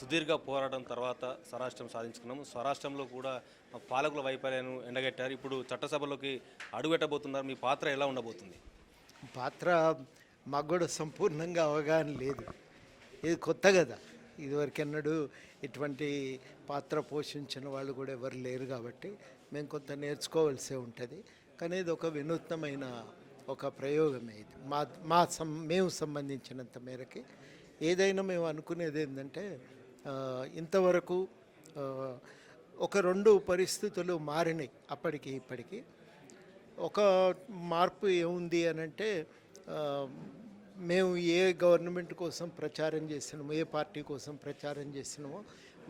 సుదీర్ఘ పోరాటం తర్వాత స్వరాష్ట్రం సాధించుకున్నాము. స్వరాష్ట్రంలో కూడా పాలకుల వైఫల్యాన్ని ఎండగట్టారు. ఇప్పుడు చట్టసభలోకి అడుగెట్టబోతున్నారు. మీ పాత్ర ఎలా ఉండబోతుంది? పాత్ర మాకు కూడా సంపూర్ణంగా అవగాహన లేదు. ఇది కొత్త కదా. ఇదివరకెన్నడూ ఇటువంటి పాత్ర పోషించిన వాళ్ళు కూడా ఎవరు లేరు కాబట్టి మేము కొంత నేర్చుకోవాల్సి ఉంటుంది. కానీ ఇది ఒక వినూత్నమైన ఒక ప్రయోగమే ఇది. మా మా సం మేము సంబంధించినంత మేరకి ఏదైనా మేము అనుకునేది ఏంటంటే ఇంతవరకు ఒక రెండు పరిస్థితులు మారినాయి అప్పటికి ఇప్పటికి. ఒక మార్పు ఏముంది అని అంటే మేము ఏ గవర్నమెంట్ కోసం ప్రచారం చేసినామో ఏ పార్టీ కోసం ప్రచారం చేసినామో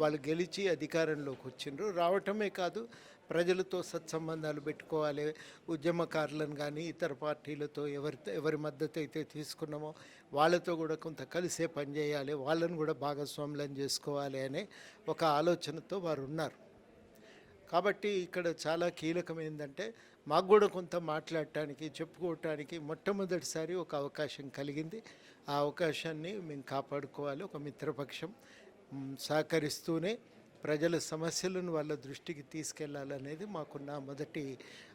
వాళ్ళు గెలిచి అధికారంలోకి వచ్చిండ్రు. రావటమే కాదు ప్రజలతో సత్సంబంధాలు పెట్టుకోవాలి. ఉద్యమకారులను కానీ ఇతర పార్టీలతో ఎవరి ఎవరి మద్దతు అయితే తీసుకున్నామో వాళ్ళతో కూడా కొంత కలిసే పనిచేయాలి వాళ్ళని కూడా భాగస్వాములను చేసుకోవాలి అనే ఒక ఆలోచనతో వారు ఉన్నారు. కాబట్టి ఇక్కడ చాలా కీలకం ఏంటంటే మాకు కూడా కొంత మాట్లాడటానికి చెప్పుకోవటానికి మొట్టమొదటిసారి ఒక అవకాశం కలిగింది. ఆ అవకాశాన్ని మేము కాపాడుకోవాలి. ఒక మిత్రపక్షం సహకరిస్తూనే ప్రజల సమస్యలను వాళ్ళ దృష్టికి తీసుకెళ్ళాలనేది మాకున్న మొదటి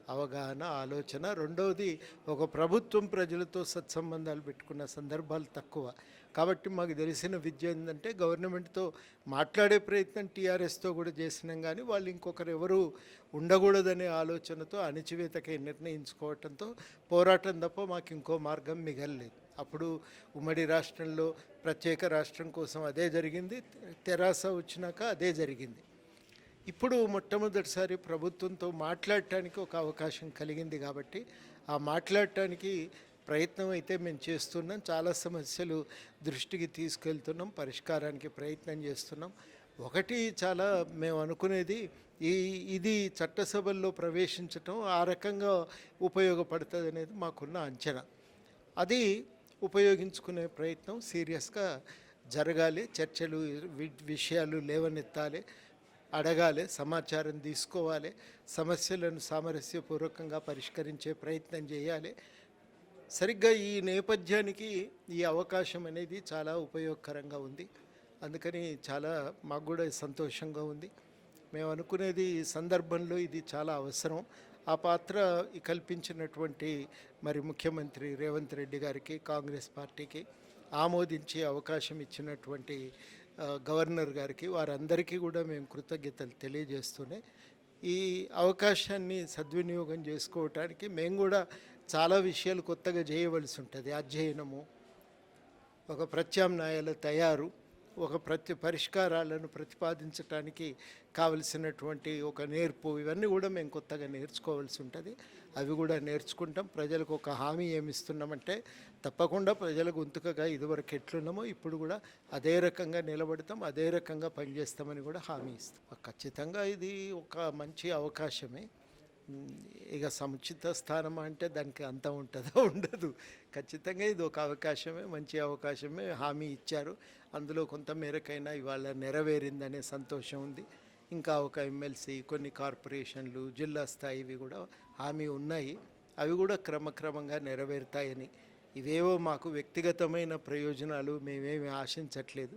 అవగాహన ఆలోచన. రెండవది ఒక ప్రభుత్వం ప్రజలతో సత్సంబంధాలు పెట్టుకున్న సందర్భాలు తక్కువ. కాబట్టి మాకు తెలిసిన విద్య ఏంటంటే గవర్నమెంట్తో మాట్లాడే ప్రయత్నం టీఆర్ఎస్తో కూడా చేసినాం కానీ వాళ్ళు ఇంకొకరు ఎవరు ఉండకూడదనే ఆలోచనతో అణచివేతకై నిర్ణయించుకోవటంతో పోరాటం తప్ప మాకు ఇంకో మార్గం మిగలలేదు. అప్పుడు ఉమ్మడి రాష్ట్రంలో ప్రత్యేక రాష్ట్రం కోసం అదే జరిగింది తెరాస వచ్చినాక అదే జరిగింది. ఇప్పుడు మొట్టమొదటిసారి ప్రభుత్వంతో మాట్లాడటానికి ఒక అవకాశం కలిగింది కాబట్టి ఆ మాట్లాడటానికి ప్రయత్నం అయితే మేము చేస్తున్నాం. చాలా సమస్యలు దృష్టికి తీసుకెళ్తున్నాం పరిష్కారానికి ప్రయత్నం చేస్తున్నాం. ఒకటి చాలా మేము అనుకునేది ఈ ఇది చట్టసభల్లో ప్రవేశించటం ఆ రకంగా ఉపయోగపడుతుంది అనేది మాకున్న అంచనా. అది ఉపయోగించుకునే ప్రయత్నం సీరియస్గా జరగాలి చర్చలు వి- విషయాలు లేవనెత్తాలి అడగాలి సమాచారం తీసుకోవాలి సమస్యలను సామరస్యపూర్వకంగా పరిష్కరించే ప్రయత్నం చేయాలి. సరిగ్గా ఈ నేపథ్యానికి ఈ అవకాశం అనేది చాలా ఉపయోగకరంగా ఉంది. అందుకని చాలా మాకు కూడా సంతోషంగా ఉంది. మేము అనుకునేది ఈ సందర్భంలో ఇది చాలా అవసరం. ఆ పాత్ర కల్పించినటువంటి మరి ముఖ్యమంత్రి రేవంత్ రెడ్డి గారికి కాంగ్రెస్ పార్టీకి ఆమోదించి అవకాశం ఇచ్చినటువంటి గవర్నర్ గారికి వారందరికీ కూడా మేము కృతజ్ఞతలు తెలియజేస్తూనే ఈ అవకాశాన్ని సద్వినియోగం చేసుకోవటానికి మేము కూడా చాలా విషయాలు కొత్తగా చేయవలసి ఉంటుంది. అధ్యయనము ఒక ప్రత్యామ్నాయాల తయారు ఒక ప్రతి పరిష్కారాలను ప్రతిపాదించడానికి కావలసినటువంటి ఒక నేర్పు ఇవన్నీ కూడా మేము కొత్తగా నేర్చుకోవాల్సి ఉంటుంది. అవి కూడా నేర్చుకుంటాం. ప్రజలకు ఒక హామీ ఏమిస్తున్నామంటే తప్పకుండా ప్రజల గొంతుకగా ఇదివరకు ఎట్లున్నామో ఇప్పుడు కూడా అదే రకంగా నిలబడతాం అదే రకంగా పనిచేస్తామని కూడా హామీ ఇస్తాం. ఖచ్చితంగా ఇది ఒక మంచి అవకాశమే. ఇక సముచిత స్థానం అంటే దానికి అంత ఉంటుందో ఉండదు. ఖచ్చితంగా ఇది ఒక అవకాశమే మంచి అవకాశమే. హామీ ఇచ్చారు. అందులో కొంత మేరకైనా ఇవాళ నెరవేరిందనే సంతోషం ఉంది. ఇంకా ఒక ఎమ్మెల్సీ కొన్ని కార్పొరేషన్లు జిల్లా స్థాయివి కూడా హామీ ఉన్నాయి. అవి కూడా క్రమక్రమంగా నెరవేరుతాయని. ఇవేవో మాకు వ్యక్తిగతమైన ప్రయోజనాలు మేమేమి ఆశించట్లేదు.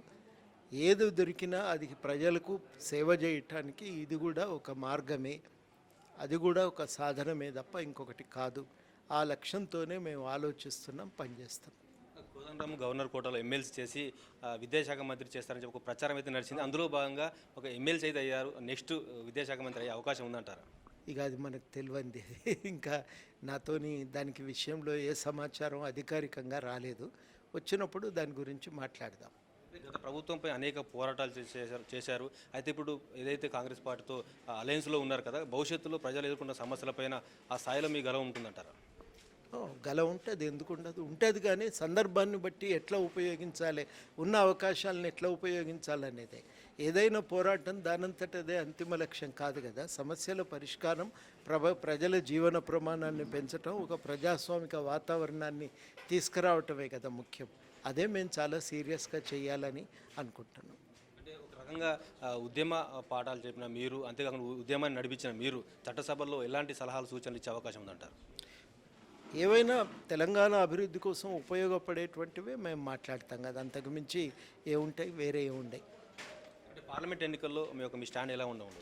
ఏది దొరికినా అది ప్రజలకు సేవ చేయటానికి ఇది కూడా ఒక మార్గమే. అది కూడా ఒక సాధనమే తప్ప ఇంకొకటి కాదు. ఆ లక్ష్యంతోనే మేము ఆలోచిస్తున్నాం పనిచేస్తాం కోదండరామ్ గవర్నర్ కోటలో ఎమ్మెల్సీ చేసి విద్యాశాఖ మంత్రి చేస్తారని చెప్పి ఒక ప్రచారం అయితే నడిచింది. అందులో భాగంగా ఒక ఎమ్మెల్సీ అయితే అయ్యారు. నెక్స్ట్ విద్యాశాఖ మంత్రి అయ్యే అవకాశం ఉందంటారా? ఇక అది మనకు తెలియంది ఇంకా నాతోని దానికి విషయంలో ఏ సమాచారం అధికారికంగా రాలేదు. వచ్చినప్పుడు దాని గురించి మాట్లాడదాం. గత ప్రభుత్వంపై అనేక పోరాటాలు చేశారు చేశారు. అయితే ఇప్పుడు ఏదైతే కాంగ్రెస్ పార్టీతో అలయన్స్లో ఉన్నారు కదా భవిష్యత్తులో ప్రజలు ఎదుర్కొన్న సమస్యలపైన ఆ స్థాయిలో మీ గల ఉంటుందంటారా? గల ఉంటుంది ఎందుకు ఉండదు? ఉంటుంది కానీ సందర్భాన్ని బట్టి ఎట్లా ఉపయోగించాలి ఉన్న అవకాశాలను ఎట్లా ఉపయోగించాలనేదే ఏదైనా పోరాటం దానంతటదే అంతిమ లక్ష్యం కాదు కదా. సమస్యల పరిష్కారం ప్రభ ప్రజల జీవన ప్రమాణాన్ని పెంచడం ఒక ప్రజాస్వామిక వాతావరణాన్ని తీసుకురావటమే కదా ముఖ్యం. అదే మేము చాలా సీరియస్గా చేయాలని అనుకుంటున్నాం. అంటే ఒక రకంగా ఉద్యమ పాఠాలు చెప్పిన మీరు అంతేకాకుండా ఉద్యమాన్ని నడిపించిన మీరు చట్టసభల్లో ఎలాంటి సలహాలు సూచనలు ఇచ్చే అవకాశం ఉందంటారు? ఏవైనా తెలంగాణ అభివృద్ధి కోసం ఉపయోగపడేటువంటివే మేము మాట్లాడతాం కదా. అంతకు మించి ఏముంటాయి వేరే ఏముండయి పార్లమెంట్ ఎన్నికల్లో మీ యొక్క మీ స్టాండ్ ఎలా ఉండవు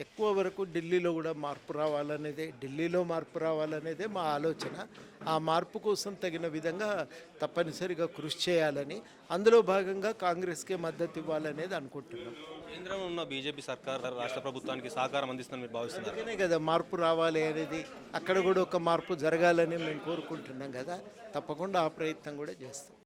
ఎక్కువ వరకు ఢిల్లీలో కూడా మార్పు రావాలనేదే ఢిల్లీలో మార్పు రావాలనేదే మా ఆలోచన. ఆ మార్పు కోసం తగిన విధంగా తప్పనిసరిగా కృషి చేయాలని అందులో భాగంగా కాంగ్రెస్కే మద్దతు ఇవ్వాలనేది అనుకుంటున్నాం. కేంద్రంలో ఉన్న బీజేపీ సర్కార్ రాష్ట్ర ప్రభుత్వానికి సహకారం అందిస్తుందని మీరు భావిస్తున్నారు. అందుకనే కదా మార్పు రావాలి అనేది అక్కడ కూడా ఒక మార్పు జరగాలని మేము కోరుకుంటున్నాం కదా. తప్పకుండా ఆ ప్రయత్నం కూడా చేస్తాం.